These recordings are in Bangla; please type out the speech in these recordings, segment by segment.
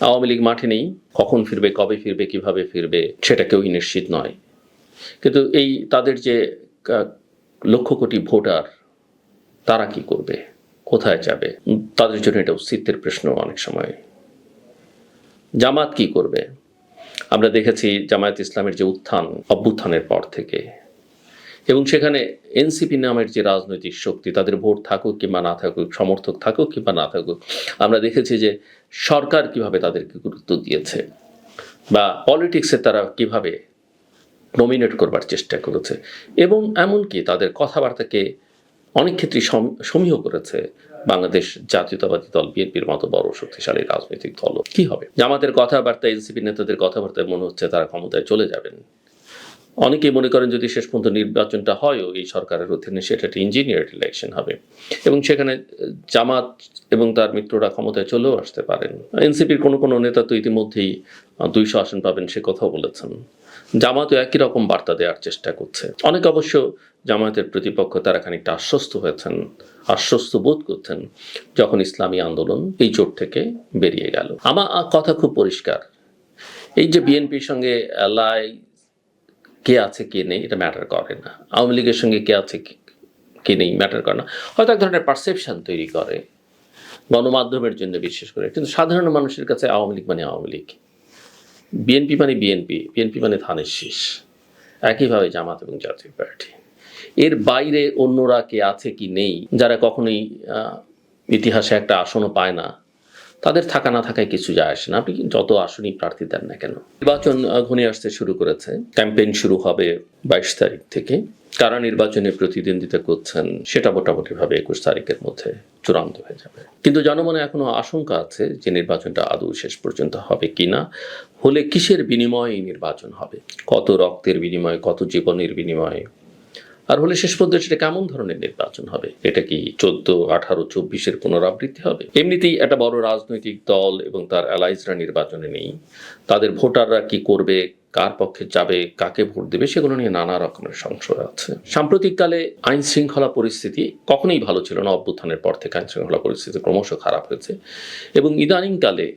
আওয়ামী লীগ মাঠে নেই, কখন ফিরবে, কবে ফিরবে, কীভাবে ফিরবে, সেটা কেউই নিশ্চিত নয়। কিন্তু এই তাদের যে লক্ষ কোটি ভোটার, তারা কি করবে? কোথায় যাবে? তাদের জন্য এটা অস্তিত্বের প্রশ্ন অনেক সময়। জামাত কি করবে? আমরা দেখেছি জামায়াত ইসলামের যে উত্থান, অভ্যুত্থানের পর থেকে। এবং সেখানে এনসিপি নামের যে রাজনৈতিক শক্তি, তাদের ভোট থাকুক কিংবা না থাকুক, সমর্থক থাকুক কিংবা না থাকুক, আমরা দেখেছি যে সরকার কীভাবে তাদেরকে গুরুত্ব দিয়েছে বা পলিটিক্সে তারা কীভাবে নমিনেট করবার চেষ্টা করেছে এবং এমনকি তাদের কথাবার্তাকে অনেক ক্ষেত্রে সমীহ করেছে বাংলাদেশ জাতীয়তাবাদী দল, বিএনপির মতো বড় শক্তিশালী রাজনৈতিক দল কি হবে? জামাতের কথাবার্তা এনসিপি নেতাদের কথাবার্তায় মনে হচ্ছে তারা ক্ষমতায় চলে যাবেন। অনেকেই মনে করেন যদি শেষ পর্যন্ত নির্বাচনটা হয়ও এই সরকারের অধীনে সেটা একটা ইঞ্জিনিয়ার্ড ইলেকশন হবে। এবং সেখানে জামাত এবং তার মিত্ররা ক্ষমতায় চলেও আসতে পারেন। এনসিপির কোনো কোনো নেতা তো ইতিমধ্যেই দুইশো আসন পাবেন সে কথাও বলেছেন। জামাতও একই রকম বার্তা দেওয়ার চেষ্টা করছে। অনেক অবশ্য জামায়াতের প্রতিপক্ষ তারা খানিকটা আশ্বস্ত হয়েছেন, আশ্বস্ত বোধ করছেন, যখন ইসলামী আন্দোলন এই জোট থেকে বেরিয়ে গেল। আমার কথা খুব পরিষ্কার। এই যে বিএনপির সঙ্গে এলাই কে আছে, কে নেই, এটা ম্যাটার করে না। আওয়ামী লীগের সঙ্গে কে আছে, কে- নেই ম্যাটার করে না। হয়তো এক ধরনের পারসেপশন তৈরি করে গণমাধ্যমের জন্য বিশেষ করে। কিন্তু সাধারণ মানুষের কাছে আওয়ামী লীগ মানে আওয়ামী লীগ। বিএনপি মানে বিএনপি বিএনপি মানে ধানের শীষ। একইভাবে জামাত এবং জাতীয় পার্টি। এর বাইরে অন্যরা কে আছে, কি নেই, যারা কখনোই ইতিহাসে একটা আসনও পায় না তাদের থাকা না থাকায় কিছু যায় আসে না। আপনি যত আসনই প্রার্থী দেন না কেন? নির্বাচন ঘনিয়ে আসতে শুরু করেছে। ক্যাম্পেইন শুরু হবে বাইশ তারিখ থেকে। কারা নির্বাচনে প্রতিদ্বন্দ্বিতা করছেন, সেটা মোটামুটিভাবে একুশ তারিখের মধ্যে চূড়ান্ত হয়ে যাবে। কিন্তু জনমনে এখনও আশঙ্কা আছে যে নির্বাচনটা আদৌ শেষ পর্যন্ত হবে কিনা। হলে কিসের বিনিময়ে নির্বাচন হবে? কত রক্তের বিনিময়ে, কত জীবনের বিনিময়ে? আর হলে শেষ পর্যন্ত সেটা কেমন ধরনের নির্বাচন হবে? এটা কি চোদ্দ, আঠারো, চব্বিশের পুনরাবৃত্তি হবে? এমনিতেই একটা বড় রাজনৈতিক দল এবং তার অ্যালাইজরা নির্বাচনে নেই। তাদের ভোটাররা কি করবে, কার পক্ষে যাবে, কাকে ভোট দেবে, সেগুলো নিয়ে নানা রকমের সংশয় আছে। সাম্প্রতিককালে আইন শৃঙ্খলা পরিস্থিতি কখনোই ভালো ছিল না। অভ্যুত্থানের পর থেকে আইন শৃঙ্খলা পরিস্থিতি ক্রমশ খারাপ হয়েছে। এবং ইদানিংকালে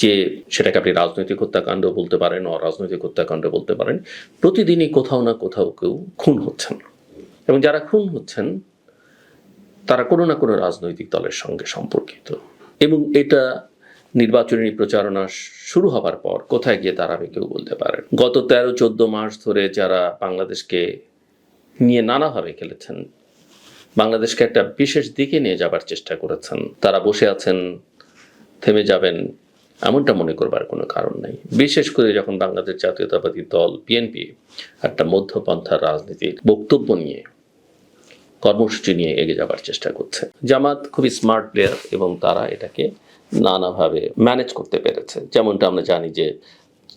যে সেটাকে আপনি রাজনৈতিক হত্যাকাণ্ড বলতে পারেন, অরাজনৈতিক হত্যাকাণ্ড বলতে পারেন, প্রতিদিনই কোথাও না কোথাও কেউ খুন হচ্ছেন। এবং যারা খুন হচ্ছেন, তারা কোনো না কোনো রাজনৈতিক দলের সঙ্গে সম্পর্কিত। এবং এটা নির্বাচনী প্রচারণা শুরু হবার পর কোথায় গিয়ে দাঁড়াবে কেউ বলতে পারেন গত তেরো, চোদ্দ মাস ধরে যারা বাংলাদেশকে নিয়ে নানাভাবে খেলেছেন, বাংলাদেশকে একটা বিশেষ দিকে নিয়ে যাবার চেষ্টা করেছেন, তারা বসে আছেন, থেমে যাবেন এমনটা মনে করবার কোনো কারণ নেই। বিশেষ করে যখন বাংলাদেশ জাতীয়তাবাদী দল বিএনপি একটা মধ্যপন্থার রাজনীতির বক্তব্য নিয়ে, কর্মসূচি নিয়ে এগিয়ে যাবার চেষ্টা করছে। জামাত খুবই স্মার্ট প্লেয়ার এবং তারা এটাকে নানাভাবে ম্যানেজ করতে পেরেছে। যেমনটা আমরা জানি যে,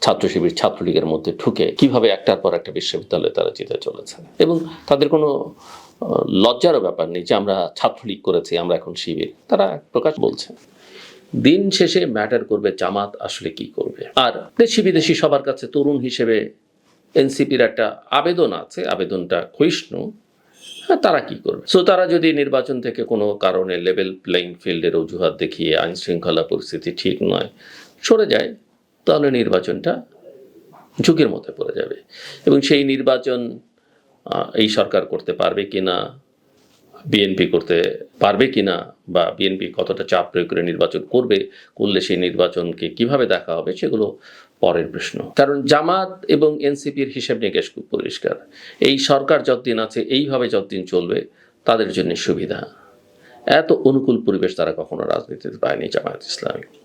ছাত্র শিবির, ছাত্রলীগের মধ্যে ঢুকে কীভাবে একটার পর একটা বিশ্ববিদ্যালয়ে তারা জিতে চলেছে। এবং তাদের কোনো লজ্জারও ব্যাপার নেই যে, আমরা ছাত্রলীগ করেছি, আমরা এখন শিবির। তারা প্রকাশ বলছে। দিন শেষে ম্যাটার করবে জামাত আসলে কি করবে। আর দেশি বিদেশি সবার কাছে তরুণ হিসেবে এনসিপির একটা আবেদন আছে, আবেদনটা ক্ষয়িষ্ণু। হ্যাঁ তারা কি করবে? সো তারা যদি নির্বাচন থেকে কোনো কারণে লেভেল প্লেইং ফিল্ডের অজুহাত দেখিয়ে আইন শৃঙ্খলা পরিস্থিতি ঠিক নয়, সরে যায়, তাহলে নির্বাচনটা ঝুঁকির মধ্যে পড়ে যাবে। এবং সেই নির্বাচন এই সরকার করতে পারবে কিনা বিএনপি করতে পারবে কি না বা বিএনপি কতটা চাপ প্রয়োগ করে নির্বাচন করবে, করলে সেই নির্বাচনকে কীভাবে দেখা হবে সেগুলো পরের প্রশ্ন। কারণ জামাত এবং এনসিপির হিসেব নিকেশ খুব পরিষ্কার। এই সরকার যতদিন আছে, এইভাবে যতদিন চলবে, তাদের জন্য সুবিধা। এত অনুকূল পরিবেশ তারা কখনো রাজনীতিতে পায়নি জামায়াত ইসলামী।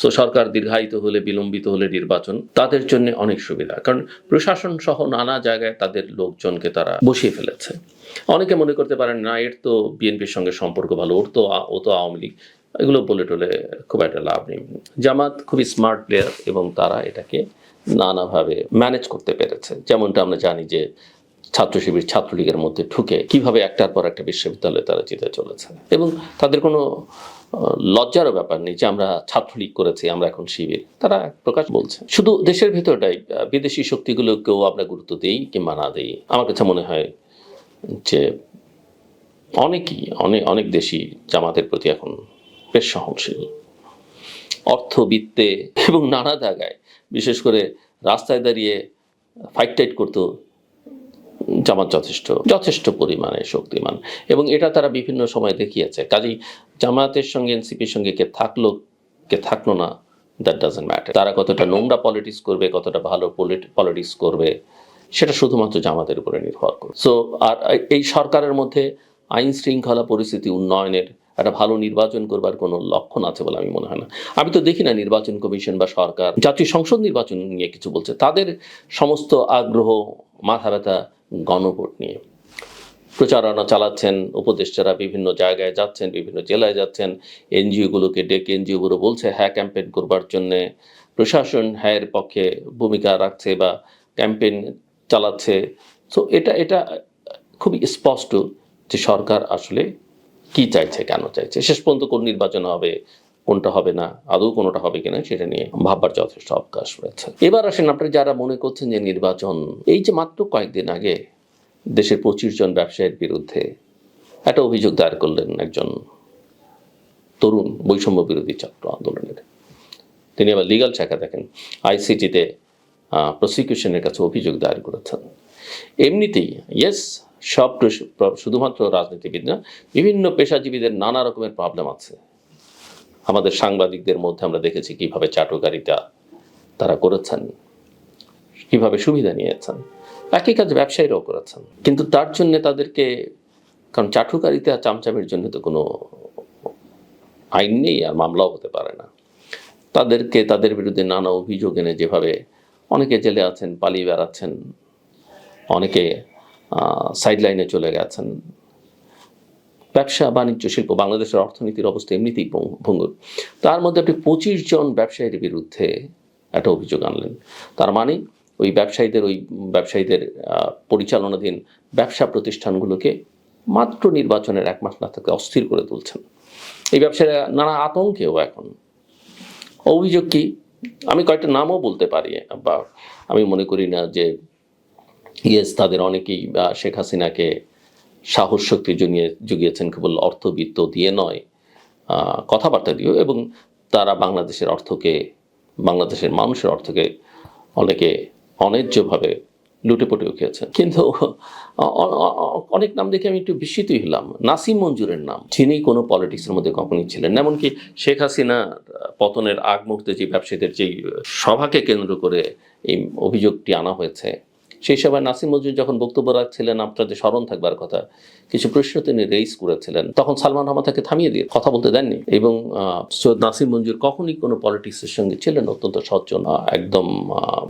সো সরকার দীর্ঘায়িত হলে, বিলম্বিত হলে নির্বাচন তাদের জন্য অনেক সুবিধা। কারণ প্রশাসন সহ নানা জায়গায় তাদের লোকজনকে তারা বসিয়ে ফেলেছে। অনেকে মনে করতে পারেন, না, এর তো বিএনপির সঙ্গে সম্পর্ক ভালো, ওর তো ও তো আওয়ামী লীগ। এগুলো বলে টলে খুব একটা লাভ নেই। জামাত খুবই স্মার্ট প্লেয়ার এবং তারা এটাকে নানাভাবে ম্যানেজ করতে পেরেছে। যেমনটা আমরা জানি যে, ছাত্র শিবির ছাত্রলীগের মধ্যে ঢুকে কীভাবে একটার পর একটা বিশ্ববিদ্যালয়ে তারা জিতে চলেছে। এবং তাদের কোনো লজ্জারও ব্যাপার নেই যে আমরা ছাত্রলীগ করেছি, আমরা এখন শিবির। তারা প্রকাশ বলছে। শুধু দেশের ভেতরটাই বিদেশি শক্তিগুলোকেও আমরা গুরুত্ব দিই কিংবা না দিই। আমার কাছে মনে হয় যে অনেকই অনেক অনেক দেশি জামাতের প্রতি এখন বেশ সহনশীল। অর্থবিত্তে এবং নানা জায়গায়, বিশেষ করে রাস্তায় দাঁড়িয়ে ফাইট টাইট করতো জামাত যথেষ্ট যথেষ্ট পরিমাণে শক্তিমান এবং এটা তারা বিভিন্ন সময় দেখিয়েছে। কাজেই জামাতের সঙ্গে, এনসিপির সঙ্গে কে থাকল কে থাকল না দ্যাট ডাজেন্ট ম্যাটার তারা কতটা নোংরা পলিটিক্স করবে, কতটা ভালো পলিটিক্স করবে, সেটা শুধুমাত্র জামাতের উপরে নির্ভর করবে সো আর এই সরকারের মধ্যে আইন শৃঙ্খলা পরিস্থিতি উন্নয়নের একটা ভালো নির্বাচন করবার কোনো লক্ষণ আছে বলে আমি মনে হয় না। আমি তো দেখি না নির্বাচন কমিশন বা সরকার, জাতীয় সংসদ নির্বাচন নিয়ে কিছু বলছে। তাদের সমস্ত আগ্রহ মাথা ব্যথা গণভোট নিয়ে। প্রচারণা চালাচ্ছেন, উপদেষ্টারা বিভিন্ন জায়গায় যাচ্ছেন, বিভিন্ন জেলায় যাচ্ছেন, এনজিওগুলোকে ডেকে এনজিওগুলো বলছে হ্যাঁ ক্যাম্পেইন করবার জন্যে প্রশাসন হ্যাঁ পক্ষে ভূমিকা রাখছে বা ক্যাম্পেইন চালাচ্ছে। তো এটা এটা খুবই স্পষ্ট যে সরকার আসলে কি চাইছে, কেন চাইছে? শেষ পর্যন্ত কোন নির্বাচন হবে, কোনটা হবে না, আদৌ কোনোটা হবে কিনা সেটা নিয়ে ভাববার যথেষ্ট অবকাশ রয়েছে। এবার আসেন আপনারা যারা মনে করছেন যে নির্বাচন, এই যে মাত্র কয়েকদিন আগে দেশের পঁচিশ জন ব্যবসায়ীর বিরুদ্ধে একটা অভিযোগ দায়ের করলেন একজন তরুণ বৈষম্য বিরোধী ছাত্র আন্দোলনের। তিনি আবার লিগাল শাখা দেখেন আইসিটিতে প্রসিকিউশনের কাছে অভিযোগ দায়ের করেছেন। এমনিতেই ইয়েস সব শুধুমাত্র রাজনীতিবিদ না, বিভিন্ন পেশাজীবীদের নানা রকমের প্রবলেম আছে। আমাদের সাংবাদিকদের মধ্যে আমরা দেখেছি কীভাবে চাটুকারিতা তারা করেছেন, কীভাবে সুবিধা নিয়েছেন। একই কাজ ব্যবসায়ীরাও করেছেন। কিন্তু তার জন্য তাদেরকে, কারণ চাটুকারিতা চামচামের জন্য তো কোনো আইন নেই আর মামলাও হতে পারে না। তাদেরকে, তাদের বিরুদ্ধে নানা অভিযোগ এনে যেভাবে অনেকে জেলে আছেন, পালিয়ে বেড়াচ্ছেন, অনেকে সাইড লাইনে চলে গেছেন। ব্যবসা, বাণিজ্য, শিল্প, বাংলাদেশের অর্থনীতির অবস্থা এমনিতেই ভঙ্গ- ভঙ্গুর। তার মধ্যে আপনি পঁচিশ জন ব্যবসায়ীর বিরুদ্ধে একটা অভিযোগ আনলেন। তার মানে ওই ব্যবসায়ীদের ওই ব্যবসায়ীদের পরিচালনাধীন ব্যবসা প্রতিষ্ঠানগুলোকে মাত্র নির্বাচনের এক মাস না থাকতে অস্থির করে তুলছেন। এই ব্যবসায়ীরা নানা আতঙ্কেও এখন। অভিযোগ কি? আমি কয়েকটা নামও বলতে পারি, বা আমি মনে করি না যে ইয়েস তাদের অনেকেই শেখ হাসিনাকে সাহস শক্তি জুগিয়ে, জুগিয়েছেন কেবল অর্থবিত্ত দিয়ে নয় কথাবার্তা দিয়েও এবং তারা বাংলাদেশের অর্থকে, বাংলাদেশের মানুষের অর্থকে অনেকে অন্যায্যভাবে লুটেপুটেও খেয়েছেন। কিন্তু অনেক নাম দেখে আমি একটু বিস্মিতই হলাম। নাসিম মঞ্জুরের নাম যিনি কোনো পলিটিক্সের মধ্যে কখনই ছিলেন এমনকি শেখ হাসিনা পতনের আগ মুহূর্তে যে ব্যবসায়ীদের যেই সভাকে কেন্দ্র করে এই অভিযোগটি আনা হয়েছে সেই সময় নাসিম মঞ্জুর যখন বক্তব্য রাখছিলেন, আপনাদের স্মরণ থাকবার কথা, কিছু প্রশ্ন তিনি রেইজ করেছিলেন। তখন সালমান রহমান তাকে থামিয়ে দিয়ে কথা বলতে দেননি এবং সৈয়দ নাসিম মঞ্জুর কখনই কোনো পলিটিক্সের সঙ্গে ছিলেন অত্যন্ত সজ্জন একদম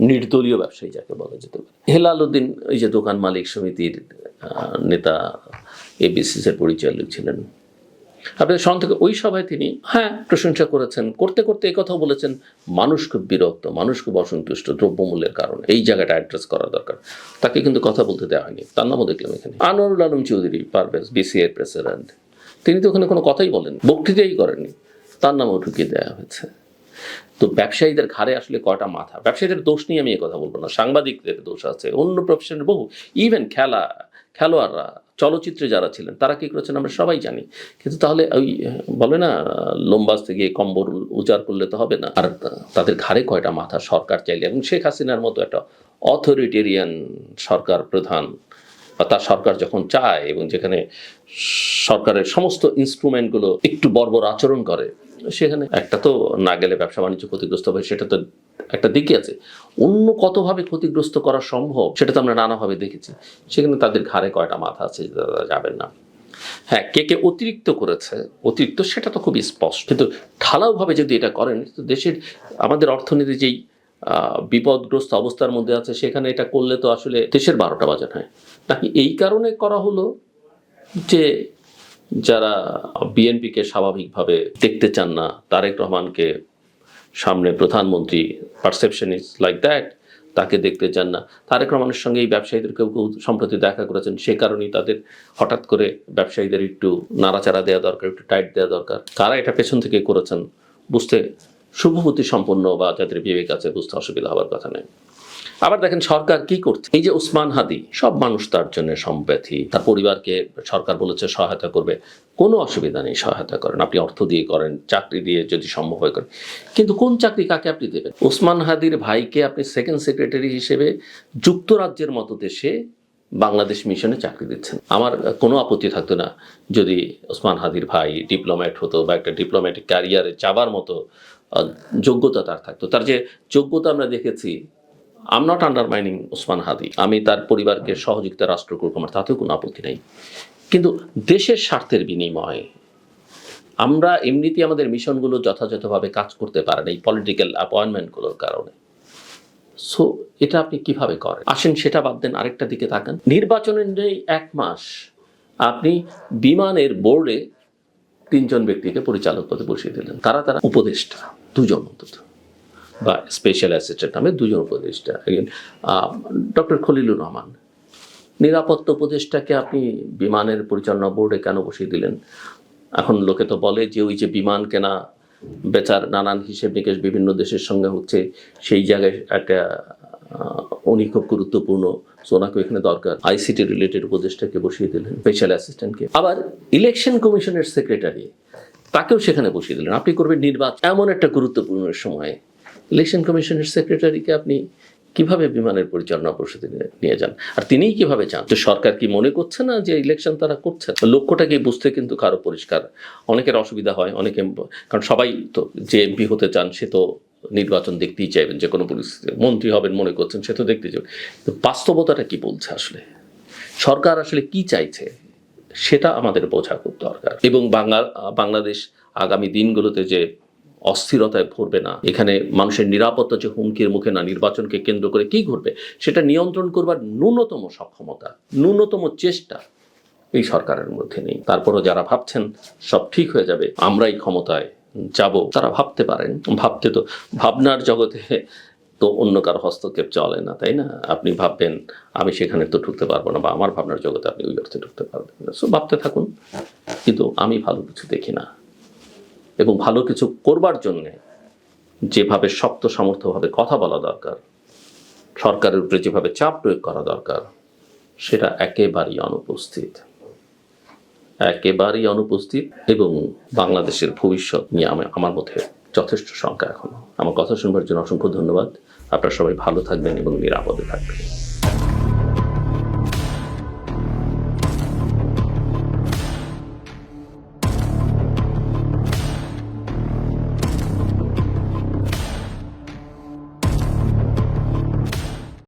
নির্দলীয় ব্যবসায়ী যাকে বলা যেতে পারে। হেলাল উদ্দিন ওই যে দোকান মালিক সমিতির নেতা এবিসিসের পরিচালক ছিলেন আপনাদের স্মরণ থেকে ওই সভায় তিনি হ্যাঁ। প্রশংসা করেছেন। করতে করতে এই কথাও বলেছেন মানুষ খুব বিরক্ত মানুষ খুব অসন্তুষ্ট দ্রব্যমূল্যের কারণে। এই জায়গাটা অ্যাড্রেস করা দরকার। তাকে কিন্তু কথা বলতে দেওয়া হয়নি। তার নামও দেখলাম এখানে। আনোয়ারুল আলম চৌধুরী পারভেজ বিসিআই প্রেসিডেন্ট তিনি তো ওখানে কোনো কথাই বলেন বক্তৃতাই করেননি। তার নামও ঢুকিয়ে দেওয়া হয়েছে। তো ব্যবসায়ীদের ঘাড়ে আসলে কয়টা মাথা? ব্যবসায়ীদের দোষ নিয়ে আমি এ কথা বলব না। সাংবাদিকদের দোষ আছে অন্য প্রফেশনের বহু ইভেন খেলা খেলোয়াড়রা। চলচ্চিত্রে যারা ছিলেন তারা কি করেছেন আমরা সবাই জানি। কিন্তু তাহলে ওই বলে না আহ, লোমবাজতে গিয়ে কম্বল উজাড় করলে তো হবে না। আর তাদের ঘাড়ে কয়টা মাথা সরকার চাইলে এবং শেখ হাসিনার মতো একটা অথরিটেরিয়ান সরকার প্রধান বা তার সরকার যখন চায় এবং যেখানে সরকারের সমস্ত ইনস্ট্রুমেন্টগুলো একটু বর্বর আচরণ করে সেখানে একটা তো না গেলে ব্যবসা বাণিজ্য ক্ষতিগ্রস্ত হবে সেটা তো একটা দিকই আছে। অন্য কতভাবে ক্ষতিগ্রস্ত করা সম্ভব, সেটা তো আমরা নানাভাবে দেখেছি। সেখানে তাদের ঘাড়ে কয়টা মাথা আছে তারা যাবেন না। হ্যাঁ কে কে অতিরিক্ত করেছে, অতিরিক্ত সেটা তো খুবই স্পষ্ট। কিন্তু ঢালাওভাবে যদি এটা করেন, তো দেশের, আমাদের অর্থনীতি যেই বিপদগ্রস্ত অবস্থার মধ্যে আছে, সেখানে এটা করলে তো আসলে দেশের বারোটা বাজার হয়। নাকি এই কারণে করা হলো যে, যারা বিএনপিকে স্বাভাবিকভাবে দেখতে চান না, তারেক রহমানকে সামনে প্রধানমন্ত্রী পারসেপশন ইজ লাইক দ্যাট তাকে দেখতে চান না। তারেক রহমানের সঙ্গে এই ব্যবসায়ীদের কেউ কেউ সম্প্রতি দেখা করেছেন। সে কারণেই তাদের হঠাৎ করে ব্যবসায়ীদের একটু নাড়াচাড়া দেওয়া দরকার, একটু টাইট দেওয়া দরকার। কারা এটা পেছন থেকে করেছেন, বুঝতে শুভবুদ্ধি সম্পন্ন বা যাদের বিবেক আছে, বুঝতে অসুবিধা হওয়ার কথা নেই। আবার দেখেন সরকার কি করছে? এই যে উসমান হাদি, সব মানুষ তার জন্য সম্প্রতি। তার পরিবারকে সরকার বলেছে সহায়তা করবে। কোনো অসুবিধা নেই, সহায়তা করেন। আপনি অর্থ দিয়ে করেন, চাকরি দিয়ে যদি সম্ভব হয় করেন। কিন্তু কোন চাকরি কাকে আপনি দেবেন? ওসমান হাদির ভাইকে আপনি সেকেন্ড সেক্রেটারি হিসেবে যুক্তরাজ্যের মতো দেশে বাংলাদেশ মিশনে চাকরি দিচ্ছেন। আমার কোনো আপত্তি থাকতো না যদি ওসমান হাদির ভাই ডিপ্লোম্যাট হতো বা একটা ডিপ্লোম্যাটিক ক্যারিয়ারে যাবার মতো যোগ্যতা তার থাকতো। তার যে যোগ্যতা আমরা দেখেছি I'm not undermining Osman Hadi আমি তার পরিবারকে সহযোগিতা রাষ্ট্র করব, আমার তাতেও কোনো আপত্তি নেই। কিন্তু দেশের স্বার্থের বিনিময়ে আমরা এমনিতেই আমাদের মিশনগুলো যথাযথভাবে কাজ করতে পারেন এই পলিটিক্যাল অ্যাপয়েন্টমেন্টগুলোর কারণে। সো এটা আপনি কীভাবে করেন? আসেন, সেটা বাদ দেন, আরেকটা দিকে তাকান। নির্বাচনের নেই এক মাস আপনি বিমানের বোর্ডে তিনজন ব্যক্তিকে পরিচালক পদে বসিয়ে দিলেন। তারা তারা উপদেষ্টা, দুজন অন্তত। বা স্পেশাল অ্যাসিস্ট্যান্ট নামে দুজন উপদেষ্টা। ডক্টর খলিলুর রহমান, নিরাপত্তা উপদেষ্টাকে আপনি বিমানের পরিচালনা বোর্ডে কেন বসিয়ে দিলেন? এখন লোকে তো বলে যে ওই যে বিমান কেনা বেচার নানান হিসেব নিকেশ বিভিন্ন দেশের সঙ্গে হচ্ছে, সেই জায়গায় একটা উনি খুব গুরুত্বপূর্ণ ওনাকে এখানে দরকার। আইসিটি রিলেটেড উপদেষ্টাকে বসিয়ে দিলেন স্পেশাল অ্যাসিস্ট্যান্টকে আবার ইলেকশন কমিশনের সেক্রেটারি তাকেও সেখানে বসিয়ে দিলেন। আপনি করবেন নির্বাচন, এমন একটা গুরুত্বপূর্ণ সময়ে ইলেকশন কমিশনের সেক্রেটারিকে আপনি কীভাবে বিমানের পরিচালনা পরিষদে নিয়ে- যান? আর তিনিই কীভাবে চান? তো সরকার কি মনে করছে না যে ইলেকশন তারা করছে? লক্ষ্যটাকে বুঝতে কিন্তু কারও পরিষ্কার অনেকের অসুবিধা হয়, অনেকে কারণ সবাই তো যে এমপি হতে চান, সে তো নির্বাচন দেখতেই চাইবেন, যে কোনো পরিস্থিতি মন্ত্রী হবেন, মনে করছেন, সে তো দেখতে চাইবেন। তো বাস্তবতাটা কি বলছে আসলে? সরকার আসলে কি চাইছে? সেটা আমাদের বোঝা খুব দরকার। এবং বাংলা, বাংলাদেশ আগামী দিনগুলোতে যে অস্থিরতায় ভরবে না। এখানে মানুষের নিরাপত্তা যে হুমকির মুখে না, নির্বাচনকে কেন্দ্র করে কি ঘটবে? সেটা নিয়ন্ত্রণ করবার ন্যূনতম সক্ষমতা, ন্যূনতম চেষ্টা এই সরকারের মধ্যে নেই। তারপরও যারা ভাবছেন সব ঠিক হয়ে যাবে, আমরাই ক্ষমতায় যাব, তারা ভাবতে পারেন। ভাবতে তো, ভাবনার জগতে তো অন্য কারও হস্তক্ষেপ চলে না, তাই না? আপনি ভাববেন, আমি সেখানে তো ঢুকতে পারব না, বা আমার ভাবনার জগতে আপনি ওই অর্থে ঢুকতে পারবেন সো ভাবতে থাকুন। কিন্তু আমি ভালো কিছু দেখি না। এবং ভালো কিছু করবার জন্যে যেভাবে শক্ত সামর্থ্যভাবে কথা বলা দরকার, সরকারের উপরে যেভাবে চাপ প্রয়োগ করা দরকার, সেটা একেবারেই অনুপস্থিত। একেবারেই অনুপস্থিত এবং বাংলাদেশের ভবিষ্যৎ নিয়ে আমি আমার মধ্যে যথেষ্ট শঙ্কা এখনও। আমার কথা শুনবার জন্য অসংখ্য ধন্যবাদ। আপনারা সবাই ভালো থাকবেন এবং নিরাপদে থাকবেন।